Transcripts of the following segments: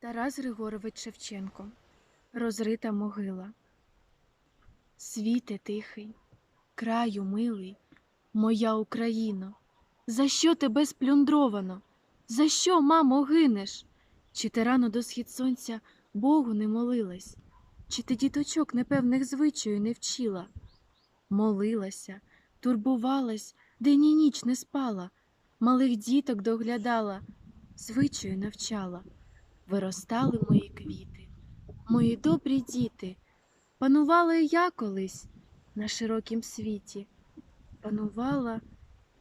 Тарас Григорович Шевченко. Розрита могила. Світе тихий, краю милий, моя Україно, за що тебе сплюндровано? За що, мамо, гинеш? Чи ти рано до схід сонця Богу не молилась? Чи ти діточок непевних звичаю не вчила? Молилася, турбувалась, день і ніч не спала, малих діток доглядала, звичаю навчала. Виростали мої квіти, мої добрі діти, панувала я колись на широкім світі. Панувала,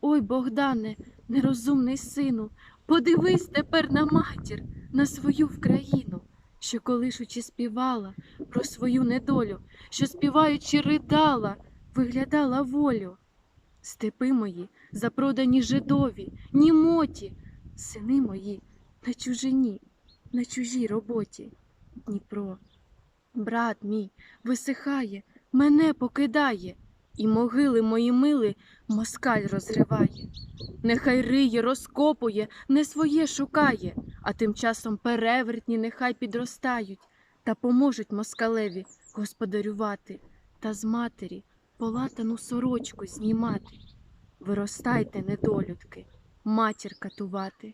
ой, Богдане, нерозумний сину, подивись тепер на матір, на свою Вкраїну, що колишучи співала про свою недолю, що співаючи ридала, виглядала волю. Степи мої запродані жидові, німоті, сини мої на чужині на чужій роботі. Дніпро, брат мій, висихає, мене покидає, і могили мої мили москаль розриває. Нехай риє, розкопує, не своє шукає, а тим часом перевертні нехай підростають та поможуть москалеві господарювати та з матері полатану сорочку знімати. Виростайте, недолюдки, матір катувати